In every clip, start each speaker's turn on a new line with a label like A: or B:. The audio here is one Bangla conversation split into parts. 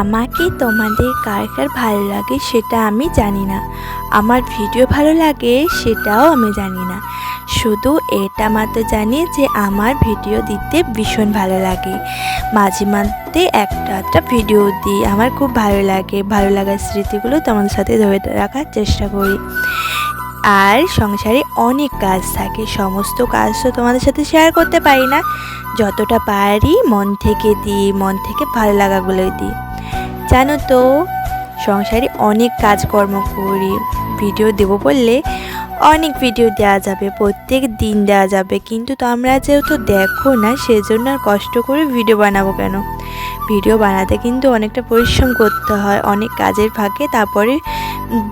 A: আমাকে তোমাদের কার কার ভালো লাগে সেটা আমি জানি না। আমার ভিডিও ভালো লাগে সেটাও আমি জানি না। শুধু এটা মাত্র জানি যে আমার ভিডিও দিতে ভীষণ ভালো লাগে। মাঝে মাঝে একটা একটা ভিডিও দিই, আমার খুব ভালো লাগে। ভালো লাগার স্মৃতিগুলো তোমাদের সাথে ধরে রাখার চেষ্টা করি। আর সংসারে অনেক কাজ থাকে, সমস্ত কাজ তো তোমাদের সাথে শেয়ার করতে পারি না। যতটা পারি মন থেকে দিই, মন থেকে ভালো লাগাগুলো দিই। জানো তো, সংসারে অনেক কাজকর্ম করি ভিডিও দেবো বললে অনেক ভিডিও দেওয়া যাবে, প্রত্যেক দিন দেওয়া যাবে। কিন্তু তোমরা যেহেতু দেখো না, সেজন্য আর কষ্ট করে ভিডিও বানাবো কেন? ভিডিও বানাতে কিন্তু অনেকটা পরিশ্রম করতে হয়, অনেক কাজের ফাঁকে, তারপরে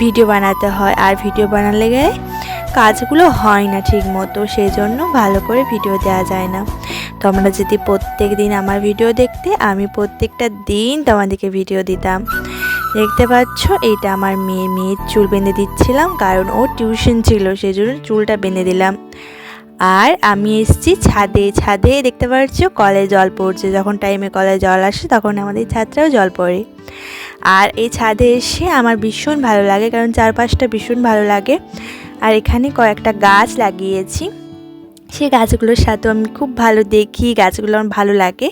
A: ভিডিও বানাতে হয়, আর ভিডিও বানালে গেলে কাজগুলো হয় না ঠিক মতো সেই জন্য ভালো করে ভিডিও দেওয়া যায় না। তোমরা যদি প্রত্যেক দিন আমার ভিডিও দেখতে, আমি প্রত্যেকটা দিন তোমাদেরকে ভিডিও দিতাম। দেখতে পাচ্ছ, এটা আমার মেয়ে মেয়ের চুল বেঁধে দিচ্ছিলাম, কারণ ও টিউশন ছিল সেই জন্য চুলটা বেঁধে দিলাম। আর আমি এসেছি ছাদে ছাদে দেখতে পাচ্ছ কলে জল পড়ছে, যখন টাইমে কলে জল আসে, তখন আমাদের ছাদটাও জল পড়ে। আর এই ছাদে এসে আমার ভীষণ ভালো লাগে, কারণ চারপাশটা ভীষণ ভালো লাগে। আর এখানে কয়েকটা গাছ লাগিয়েছি। সেই গাছগুলোর সাথেও আমি খুব ভালো দেখি, গাছগুলো আমার ভালো লাগে।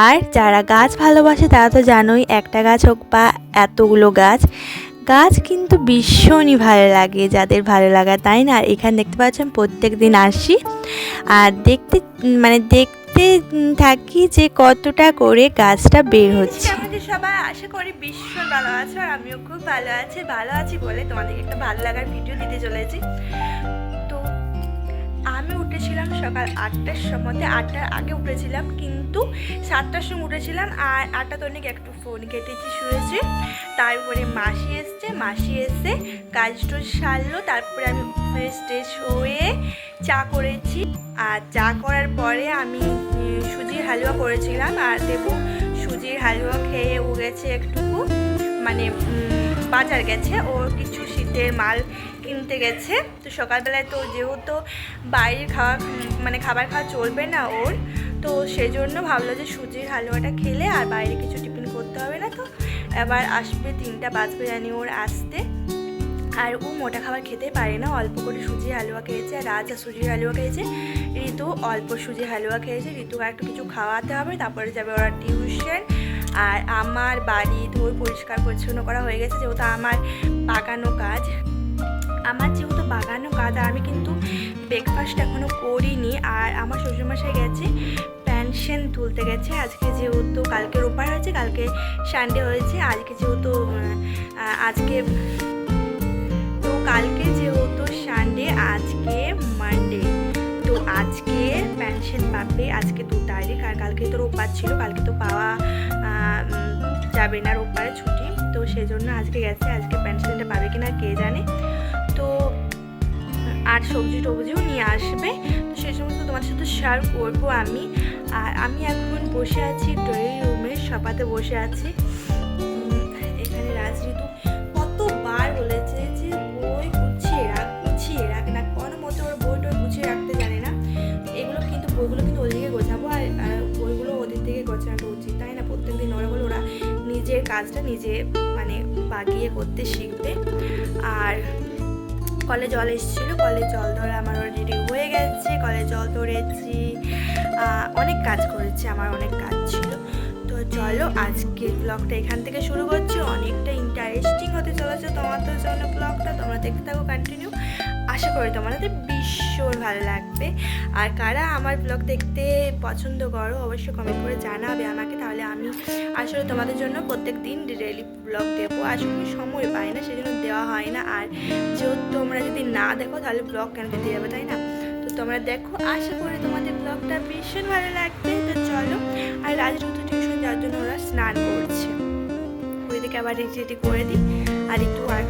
A: আর যারা গাছ ভালোবাসে তারা তো জানোই, একটা গাছ হোক বা এতগুলো গাছ গাছ কিন্তু ভীষণই ভালো লাগে, যাদের ভালো লাগা, তাই না? আর এখানে দেখতে পাচ্ছেন প্রত্যেক দিন আসি। আর দেখতে মানে দেখতে থাকি যে কতটা করে গাছটা বের হচ্ছে। সবাই আশা করি ভীষণ ভালো আছো আর আমিও খুব ভালো আছি ভালো আছি বলে তোমাদেরকে একটা ভালো লাগার ভিডিও দিতে চলেছি। তো আমি উঠেছিলাম সকাল আটটার সময়তে, আটটার আগে উঠেছিলাম কিন্তু সাতটার সময় উঠেছিলাম আর আটটা তনিক একটু ফোন কেটেছি, শুয়েছি। তারপরে মাসি এসছে, মাসি এসে কাজ টাজ সারলো, তারপরে আমি ট্রেশ হয়ে চা করেছি। আর চা করার পরে আমি সুজির হালুয়া করেছিলাম আর দেবু সুজির হালুয়া খেয়ে ও গেছে একটুকু। মানে বাজার গেছে। ওর কিছু শীতের মাল কিনতে গেছে। তো সকালবেলায় তো যেহেতু বাইরের খাওয়া মানে খাবার খাওয়া চলবে না ওর, তো সেজন্য ভাবলো যে সুজির হালুয়াটা খেলে আর বাইরে কিছু টিফিন করতে হবে না তো। এবার আসবে, তিনটা বাজবে জানি ওর আসতে। আর ও মোটা খাবার খেতে পারে না। অল্প করে সুজির হালুয়া খেয়েছে আর রাজা সুজির হালুয়া খেয়েছে। ঋতু অল্প সুজির হালুয়া খেয়েছে। ঋতুকে একটু কিছু খাওয়াতে হবে, তারপরে যাবে ওরা টিউশন আর আমার বাড়ি ধর পরিষ্কার পরিচ্ছন্ন করা হয়ে গেছে, যেহেতু আমার বাগানো কাজ। আমার যেহেতু বাগানো কাজ, আর আমি কিন্তু ব্রেকফাস্ট এখনও করিনি, আর আমার শ্বশুরমশাই গেছে পেনশন তুলতে গেছে। আজকে যেহেতু, কালকে রোববার হয়েছে, কালকে সানডে হয়েছে, আজকে যেহেতু আজকে তো কালকে যেহেতু সানডে আজকে মানডে আজকে পেনশন পাবে আজকে দু তারিখ, আর কালকে তো রোববার ছিল, কালকে তো পাওয়া যাবে না রোববারে ছুটি। তো সেই জন্য আজকে গেছে, আজকে পেনশনটা পাবে কিনা কে জানে। তো আর সবজি টবজিও নিয়ে আসবে। তো সেই সমস্ত তোমার সাথে শেয়ার করব আমি। আর আমি এখন বসে আছি ড্রয়িং রুমে সপাতে বসে আছি। এখানে রাজঋতু কাজটা নিজে মানে বাগিয়ে করতে শিখবে। আর কলে জল এসেছিল, কলে জল ধরে আমার অলরেডি হয়ে গেছে, কলে জল ধরেছি। অনেক কাজ করেছি, আমার অনেক কাজ ছিল। তো চলো, আজকের ব্লগটা এখান থেকে শুরু করছি। অনেকটা ইন্টারেস্টিং হতে চলেছে তোমাদের জন্য ব্লগটা তোমরা দেখতে থাকো কন্টিনিউ আশা করি তোমাদের ভীষণ ভালো লাগবে। আর কারা আমার ব্লগ দেখতে পছন্দ করো, অবশ্যই কমেন্ট করে জানাবে আমাকে। তাহলে আমি আসলে তোমাদের জন্য প্রত্যেক দিন ডেলি ব্লগ দেবো। আসলে সময় পাই না, সেজন্য দেওয়া হয় না। আর যেহেতু তোমরা যদি না দেখো, তাহলে ব্লগ কেন দিতে যাবে, তাই না? তো তোমরা দেখো, আশা করি তোমাদের ব্লগটা ভীষণ ভালো লাগবে। তো চলো, আর রাজরুতু টিউশন যাওয়ার জন্য ওরা স্নান করছে। ওইদিকে আবার রেডি রেডি করে দিই। আর একটু আর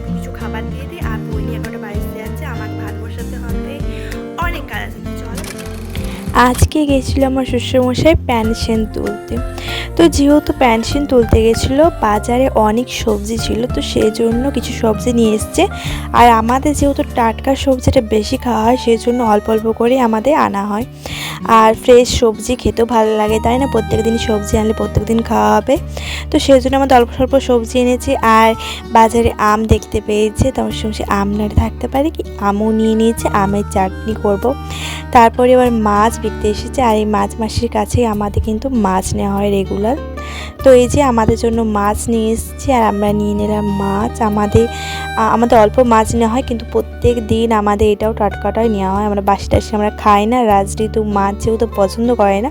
A: আজকে গেছিল আমার শ্বশুরমশাই পেনশন তুলতে। তো যেহেতু পেনশন তুলতে গেছিল, বাজারে অনেক সবজি ছিল, তো সেই জন্য কিছু সবজি নিয়ে এসছে। আর আমাদের যেহেতু টাটকা সবজিটা বেশি খাওয়া হয় সেই জন্য অল্প অল্প করে আমাদের আনা হয়। আর ফ্রেশ সবজি খেতেও ভালো লাগে, তাই না? প্রত্যেক দিন সবজি আনলে প্রত্যেক দিন খাওয়া হবে। তো সেই জন্য আমাদের অল্প স্বল্প সবজি এনেছি আর বাজারে আম দেখতে পেয়েছে। তখন সঙ্গে আম না থাকতে পারে কি? আমও নিয়ে নিয়েছে, আমের চাটনি করব। তারপরে আবার মাছ বিকতে এসেছে আর এই মাছ মাসির কাছেই আমাদের কিন্তু মাছ নেওয়া হয় রেগুলার তো এই যে আমাদের জন্য মাছ নিয়ে এসেছি, আর আমরা নিয়ে নিলাম মাছ। আমাদের আমাদের অল্প মাছ নেওয়া হয়, কিন্তু প্রত্যেক দিন আমাদের এটাও টাটকাটাই নেওয়া হয়। আমরা বাসি টাসি আমরা খাই না রাজঋতু মাছ যেহেতু পছন্দ করে না।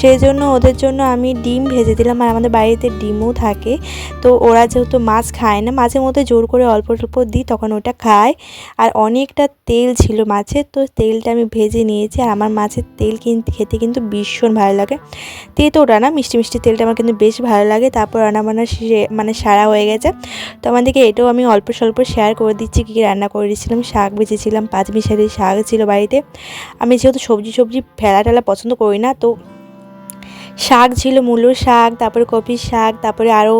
A: সেই জন্য ওদের জন্য আমি ডিম ভেজে দিলাম, আর আমাদের বাড়িতে ডিমও থাকে। তো ওরা যেহেতু মাছ খায় না, মাঝে মধ্যে জোর করে অল্প অল্প দিই, তখন ওটা খায়। আর অনেকটা তেল ছিল মাছের তো তেলটা আমি ভেজে নিয়েছি। আর আমার মাছের তেল কিন্তু খেতে কিন্তু ভীষণ ভালো লাগে। তেতোটা না, মিষ্টি মিষ্টি তেলটা আমার কিন্তু বেশ ভালো লাগে। তারপর রান্না বান্না শেষে মানে সারা হয়ে গেছে। তো আমাদেরকে এটাও আমি অল্প স্বল্প শেয়ার করে দিচ্ছি কী রান্না করে দিচ্ছিলাম শাক বেঁচেছিলাম, পাঁচ মিশালি শাক ছিল বাড়িতে। আমি যেহেতু সবজি সবজি ফেলা টেলা পছন্দ করি না, তো শাক ছিল মূলো শাক, তারপরে কপির শাক, তারপরে আরও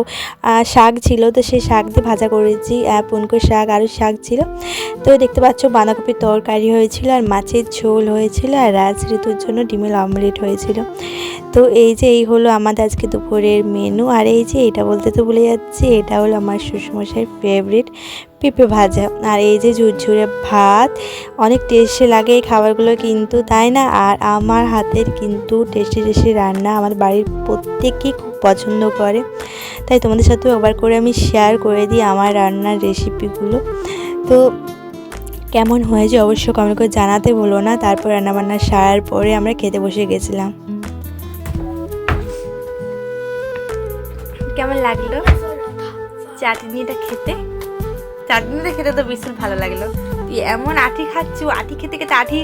A: শাক ছিল, তো সেই শাক দিয়ে ভাজা করেছি পুনকো শাক, আরও শাক ছিল। তো দেখতে পাচ্ছ বাঁধাকপির তরকারি হয়েছিল আর মাছের ঝোল হয়েছিল আর রাজ ঋতুর জন্য ডিমের অমলেট হয়েছিল। তো এই যে এই হলো আমাদের আজকে দুপুরের মেনু আর এই যে এটা বলতে তো ভুলে যাচ্ছি, এটা হলো আমার শ্বশুরমশাইয়ের ফেভারিট পেঁপে ভাজা। আর এই যে ঝুরঝুরে ভাত, অনেক টেস্টি লাগে এই খাবারগুলো কিন্তু, তাই না? আর আমার হাতের কিন্তু টেস্টি টেস্টি রান্না আমার বাড়ির প্রত্যেকেই খুব পছন্দ করে। তাই তোমাদের সাথেও একবার করে আমি শেয়ার করে দিই আমার রান্নার রেসিপিগুলো তো কেমন হয়েছে অবশ্য কমেন্ট করে জানাতে বলো না। তারপর রান্নাবান্না সারার পরে আমরা খেতে বসে গেছিলাম। কেমন লাগল? চাটনিটা খেতে? চাটনিটা খেতে তো ভীষণ ভালো লাগল। তুই এমন আটি খাচ্ছ আটি খেতে খেতে আটি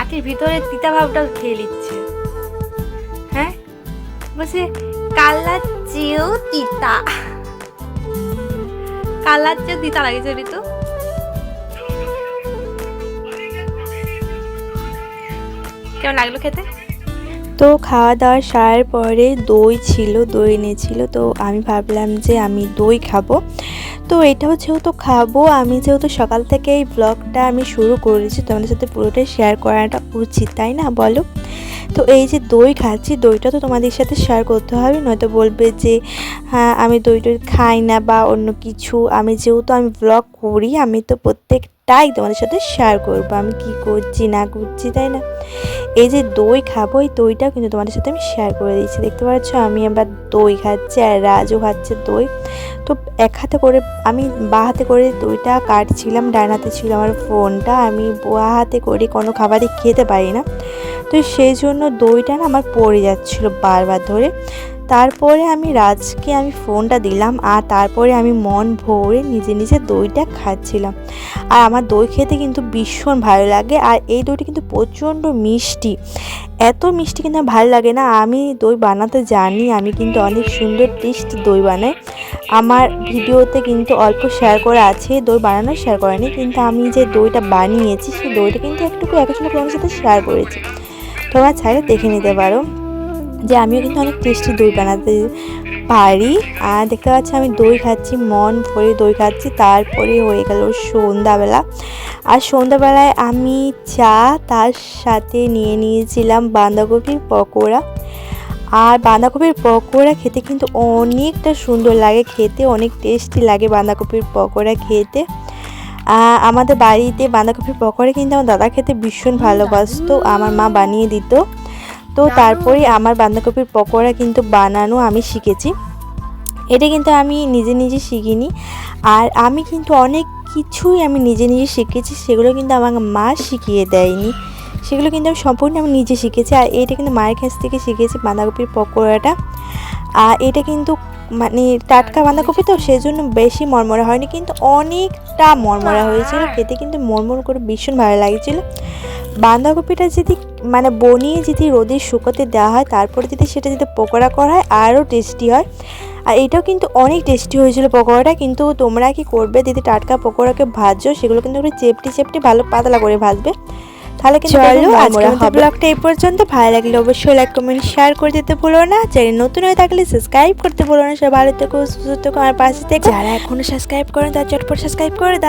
A: আটির ভিতরে তিতা ভাবটা খেয়ে নিচ্ছে। হ্যাঁ? বলছে কালার চেয়েও তিতা। কালার চেয়েও তিতা লাগেছে ঋতু কেমন লাগল খেতে? তো খাওয়া দাওয়া সারার পরে দই ছিল, দই এনেছিল। তো আমি ভাবলাম যে আমি দই খাব। তো এটাও যেহেতু খাব, আমি যেহেতু সকাল থেকে এই ব্লগটা আমি শুরু করেছি, তোমাদের সাথে পুরোটাই শেয়ার করাটা উচিত, তাই না বলো? তো এই যে দই খাচ্ছি, দইটা তো তোমাদের সাথে শেয়ার করতে হবে, নয়তো বলবে যে হ্যাঁ আমি দই টই খাই না বা অন্য কিছু। আমি যেহেতু আমি ব্লগ করি, আমি তো প্রত্যেকটাই তোমাদের সাথে শেয়ার করব। আমি কি করছি, না করছি, তাই না? এই যে দই খাব, এই দইটাও কিন্তু তোমাদের সাথে আমি শেয়ার করে দিচ্ছি দেখতে পাচ্ছ, আমি আবার দই খাচ্ছি আর রাজও খাচ্ছে দই। তো এক হাতে করে, আমি বা হাতে করে দইটা কাটছিলাম, ডান হাতে ছিল আমার ফোনটা। আমি বা হাতে করে কোনো খাবারই খেতে পারি না। তো সেই জন্য দইটা না আমার পড়ে যাচ্ছিল বারবার ধরে। তারপরে আমি রাজকে আমি ফোনটা দিলাম আর তারপরে আমি মন ভরে নিজে নিজে দইটা খাচ্ছিলাম। আর আমার দই খেতে কিন্তু ভীষণ ভালো লাগে আর এই দইটা কিন্তু প্রচণ্ড মিষ্টি। এত মিষ্টি কিন্তু ভালো লাগে না, আমি দই বানাতে জানি, আমি কিন্তু অনেক সুন্দর টেস্ট দই বানাই। আমার ভিডিওতে কিন্তু অল্প শেয়ার করা আছে, দই বানানো শেয়ার করেনি কিন্তু আমি যে দইটা বানিয়েছি, সেই দইটা কিন্তু একটুকু তোমাদের সাথে শেয়ার করেছি। তোমরা চাইলে দেখে নিতে পারো। যে আমিও কিন্তু অনেক টেস্টি দই বানাতে পারি। আর দেখতে পাচ্ছি আমি দই খাচ্ছি, মন ভরে দই খাচ্ছি। তারপরে হয়ে গেল সন্ধ্যাবেলা। আর সন্ধ্যাবেলায় আমি চা তার সাথে নিয়ে নিয়েছিলাম বাঁধাকপির পকোড়া। আর বাঁধাকপির পকোড়া খেতে কিন্তু অনেকটা সুন্দর লাগে, খেতে অনেক টেস্টি লাগে বাঁধাকপির পকোড়া খেতে। আমাদের বাড়িতে বাঁধাকপির পকোড়া কিন্তু আমার দাদা খেতে ভীষণ ভালোবাসতো, আমার মা বানিয়ে দিত। তো তারপরে আমার বাঁধাকপির পকোড়া কিন্তু বানানো আমি শিখেছি। এটা কিন্তু আমি নিজে নিজে শিখিনি। আর আমি কিন্তু অনেক কিছুই আমি নিজে নিজে শিখেছি সেগুলো কিন্তু আমার মা শিখিয়ে দেয়নি। সেগুলো কিন্তু আমি সম্পূর্ণ আমি নিজে শিখেছি। আর এটা কিন্তু মায়ের কাছ থেকে শিখেছি বাঁধাকপির পকোড়াটা। আর এটা কিন্তু মানে টাটকা বাঁধাকপি তো সেই জন্য বেশি মরমরা হয়নি। কিন্তু অনেকটা মরমরা হয়েছিল। খেতে কিন্তু মরমর করে ভীষণ ভালো লাগছিল। বাঁধাকপিটা যদি মানে বনিয়ে যদি রোদে শুকোতে দেওয়া হয় তারপরে যদি সেটা যদি পকোড়া করা হয় আরও টেস্টি হয়। আর এটাও কিন্তু অনেক টেস্টি হয়েছিল পকোড়াটা কিন্তু তোমরা কি করবে যদি টাটকা পকোড়াকে ভাজছো সেগুলো কিন্তু একটু চেপটি চেপটি ভালো পাতলা করে ভাজবে। তাহলে কিন্তু
B: আজকের
A: ব্লগটা এই পর্যন্ত। ভালো লাগলে অবশ্যই লাইক কমেন্ট শেয়ার করে দিতে ভুলো না। চ্যানেল নতুন হয়ে থাকলে সাবস্ক্রাইব করতে ভুলো না। সবাই ভালো থেকো সুস্থ থেকো আমার পাশে থেকে। যারা এখনও সাবস্ক্রাইব করেন তারা চটপট সাবস্ক্রাইব করে দাও।